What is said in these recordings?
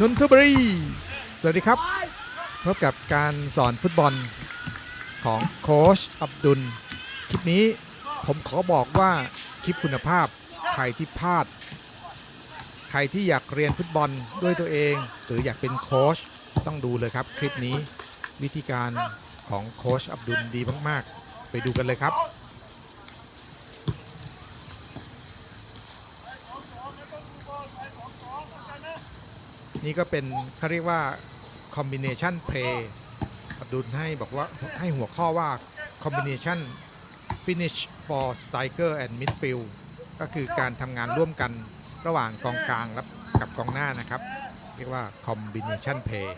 นนทบุรี สวัสดีครับ พบกับการสอนฟุตบอลของโค้ชอับดุล คลิปนี้ผมขอบอกว่าคลิปคุณภาพ ใครที่พลาด ใครที่อยากเรียนฟุตบอลด้วยตัวเอง หรืออยากเป็นโค้ชต้องดูเลยครับ คลิปนี้วิธีการของโค้ชอับดุลดีมาก ๆ ไปดูกันเลยครับ นี่ก็เป็นเขาเรียกว่าคอมบิเนชันเพลย์อับดุลให้บอกว่าให้หัวข้อว่า combination finish for striker and midfield ก็คือการทำงานร่วมกันระหว่างกองกลางกับกองหน้านะครับ เรียกว่า combination play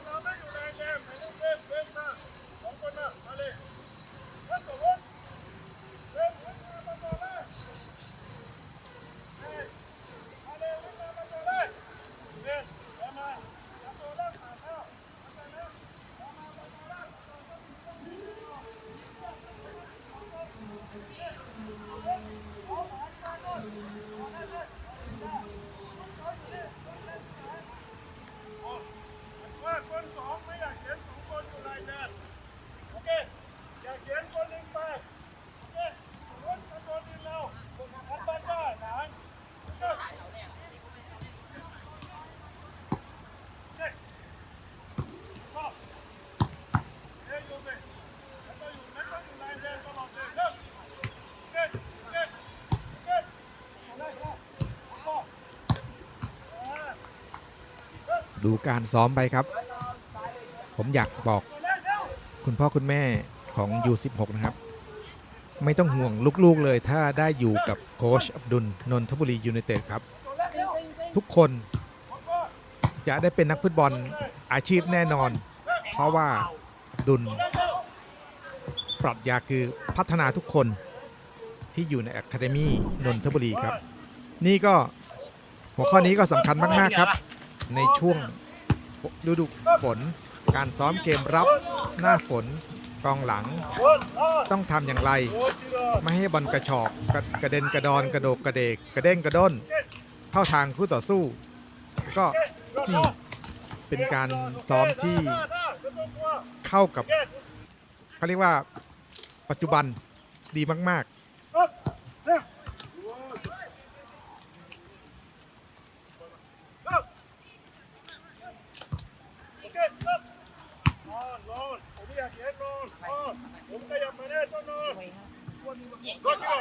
ว่าคนสองไม่อยากเขียนสองคนอยู่รายงานโอเค อยากเขียนคนหนึ่งไปโอเครถขบวนดินเราอันบ้านได้หนานโอเคโอเคพ่อเอ้ยอยู่ไหมไม่ต้องอยู่ไม่ต้องอยู่รายงานตลอดเลยเลิกโอเคโอเคโอเคอะไรครับพ่ออ่า ดูการซ้อมไปครับ ผมอยากบอกคุณพ่อคุณแม่ของ U16 นะครับ ไม่ต้องห่วงลูกๆเลยถ้าได้อยู่กับโค้ชอับดุลนนทบุรียูไนเต็ดครับ ทุกคนจะได้เป็นนักฟุตบอลอาชีพแน่นอน เพราะว่าดุลปรัชญาคือพัฒนาทุกคนที่อยู่ในอะคาเดมี่นนทบุรีครับ นี่ก็หัวข้อนี้ก็สำคัญมาก ๆ ครับ ในช่วงฤดูฝน การซ้อมเกมรับหน้าฝนกองหลัง ต้องทำอย่างไร ไม่ให้บอลกระชอกกระกระเด็นกระดอนกระโดกกระเดกกระเด้งกระด้นเข้าทางคู่ต่อสู้ ก็นี่เป็นการซ้อมที่เข้ากับเขาเรียกว่าปัจจุบันดีมากผมอยากเห็นนอน ผมก็อยากมาแน่ต้องนอนรถที่เรา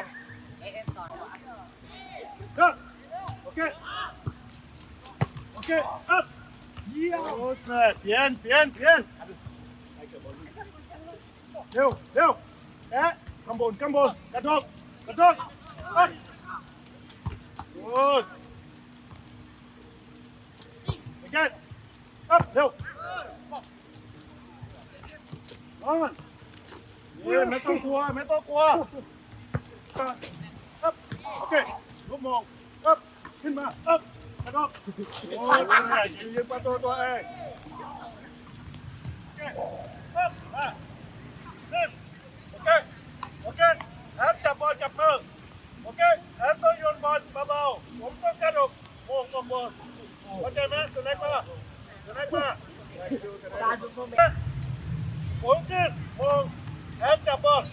โอเค โอเค อัพเยี่ยมโอ้ยเปลี่ยนเปลี่ยนเปลี่ยนเร็วเร็วแอะข้างบนข้างบนกระโดดกระโดดอัพโอ้ยโอเคอัพ เร็วนอนเฮ้ยไม่ต้องกลัวไม่ต้องกลัวครับโอเคลูกมองครับขึ้นมาครับนะครับโอ้ยเนี่ยยืนประตูตัวเองโอเคครับมาเล่นโอเคโอเคแอบจับบอลจับมือโอเคแอบต้องโยนบอลเบาๆผมต้องกระโดดโอ้โหบอลเข้าใจไหมสไนเปอร์สไนเปอร์ผมขึ้นมองแอบจับบอล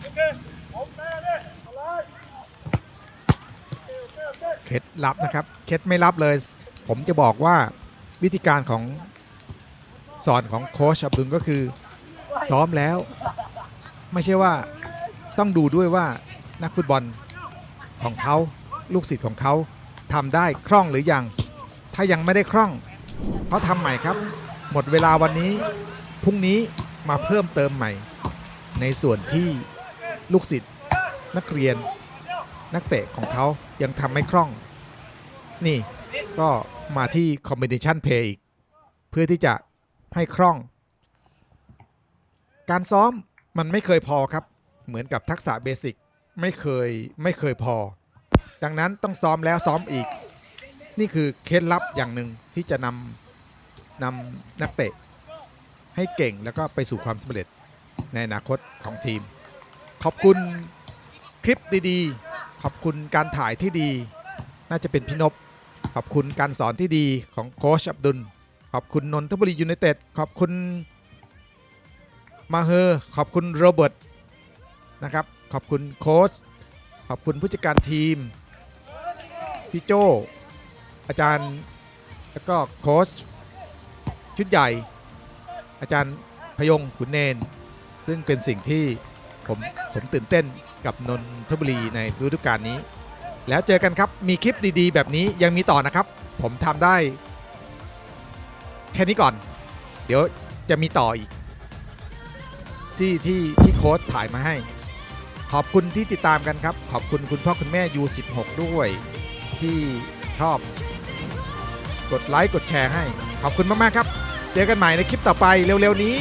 โอเคผมแม่เนี่ยอะไรโอเคโอเคโอ เคล็ดลับนะครับเคล็ดไม่ลับเลย ผมจะบอกว่าวิธีการของสอนของโค้ชอับดุลก็คือซ้อมแล้ว ไม่ใช่ว่าต้องดูด้วยว่านักฟุตบอลของเขาลูกศิษย์ของเขาทำได้คล่องหรือยัง ถ้ายังไม่ได้คล่องเขาทำใหม่ครับ หมดเวลาวันนี้พรุ่งนี้มาเพิ่มเติมใหม่ ในส่วนที่ลูกศิษย์นักเรียน นักเตะของเขายังทำไม่คล่อง นี่ก็มาที่ combination play อีก เพื่อที่จะให้คล่อง การซ้อมมันไม่เคยพอครับ เหมือนกับทักษะเบสิกไม่เคยไม่เคยพอ ดังนั้นต้องซ้อมแล้วซ้อมอีก นี่คือเคล็ดลับอย่างหนึ่งที่จะนำนำนักเตะ ให้เก่งแล้วก็ไปสู่ความสำเร็จในอนาคตของทีม ขอบคุณคลิปดี ๆ ขอบคุณการถ่ายที่ดี น่าจะเป็นพี่นพขอบคุณการสอนที่ดีของโค้ชอับดุล ขอบคุณนนทบุรียูไนเต็ดขอบคุณมาเฮอร์ขอบคุณโรเบิร์ตนะครับขอบคุณโค้ชขอบคุณผู้จัดการทีมพี่โจอาจารย์แล้วก็โค้ชชุดใหญ่ อาจารย์พยงขุนเนน ซึ่งเป็นสิ่งที่ผมผมตื่นเต้น กับนนทบุรีในฤดูกาลนี้ แล้วเจอกันครับมีคลิปดีๆ แบบนี้ยังมีต่อนะครับ ผมทำได้ แค่นี้ก่อน เดี๋ยวจะมีต่ออีก ที่ที่ที่โค้ชถ่ายมาให้ ขอบคุณที่ติดตามกันครับ ขอบคุณคุณพ่อคุณแม่ U16 ด้วย ที่ชอบ กดไลค์กดแชร์ให้ ขอบคุณมากๆครับ เจอกันใหม่ในคลิปต่อไปเร็วๆนี้